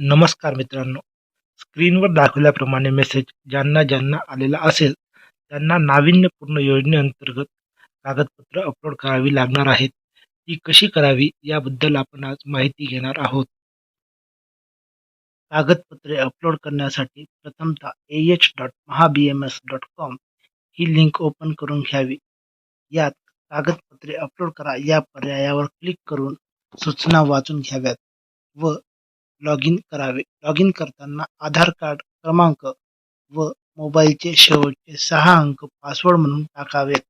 नमस्कार मित्रांनो. स्क्रीनवर दाखवल्याप्रमाणे मेसेज ज्यांना ज्यांना आलेला असेल त्यांना नाविन्यपूर्ण योजनेअंतर्गत कागदपत्र अपलोड करावी लागणार आहेत. ती कशी करावी याबद्दल आपण आज माहिती घेणार आहोत. कागदपत्रे अपलोड करण्यासाठी प्रथमतः A H dot Maha B M S dot com he link open करून घ्यावी. यात कागदपत्रे अपलोड करा या पर्यायावर क्लिक करून सूचना वाचून घ्याव्यात व लॉग इन करावे. लॉग इन करताना आधार कार्ड क्रमांक व मोबाईलचे शेवटचे सहा अंक पासवर्ड म्हणून टाकावेत.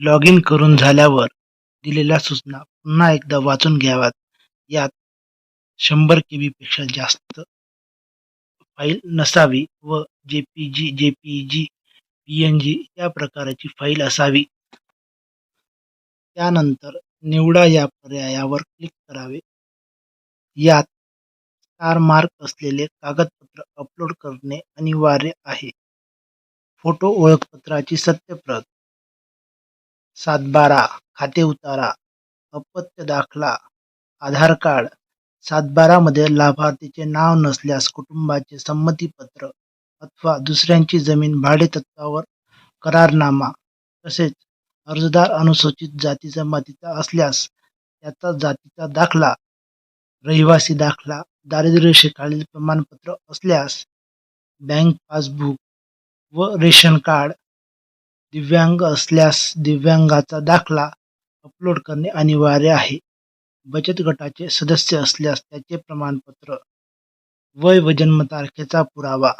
लॉग इन करून झाल्यावर दिलेल्या सूचना पुन्हा एकदा वाचून घ्याव्यात. यात शंभर के बीपेक्षा जास्त फाईल नसावी व J P G J P G P N G या प्रकाराची फाईल असावी. त्यानंतर निवडा या पर्यायावर क्लिक करावे. यात स्टार मार्क असलेले कागदपत्र अपलोड करणे अनिवार्य आहे. फोटो ओळखपत्राची सत्यप्रत सातबारा खाते उतारा अपत्य दाखला आधार कार्ड सातबारामध्ये लाभार्थीचे नाव नसल्यास कुटुंबाचे संमतीपत्र अथवा दुसऱ्यांची जमीन भाडेतत्वावर करारनामा तसेच अर्जदार अनुसूचित जाती जमातीचा असल्यास त्याचा जातीचा दाखला रहिवासी दाखला दारिद्र्यरेषेखालील प्रमाणपत्र असल्यास बँक पासबुक व रेशन कार्ड दिव्यांग असल्यास दिव्यांगाचा दाखला अपलोड करणे अनिवार्य आहे. बचत गटाचे सदस्य असल्यास त्याचे प्रमाणपत्र वय व जन्मतारखेचा पुरावा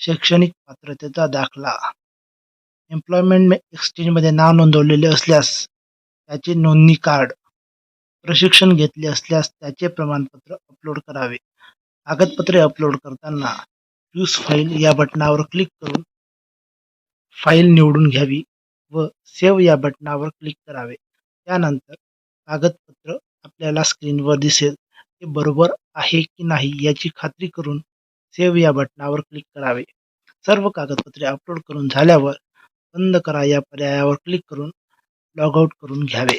शैक्षणिक पात्रतेचा दाखला एम्प्लॉयमेंट एक्सचेंजमध्ये नाव नोंदवलेले असल्यास त्याचे नोंदणी कार्ड प्रशिक्षण घेतले असल्यास त्याचे प्रमाणपत्र अपलोड करावे. कागदपत्रे अपलोड करताना चूज फाईल या बटनावर क्लिक करून फाईल निवडून घ्यावी व सेव्ह या बटनावर क्लिक करावे. त्यानंतर कागदपत्र आपल्याला स्क्रीनवर दिसेल. ते बरोबर आहे की नाही याची खात्री करून सेव्ह या बटनावर क्लिक करावे. सर्व कागदपत्रे अपलोड करून झाल्यावर बंद करा या पर्यायावर क्लिक करून लॉग आऊट करून घ्यावे.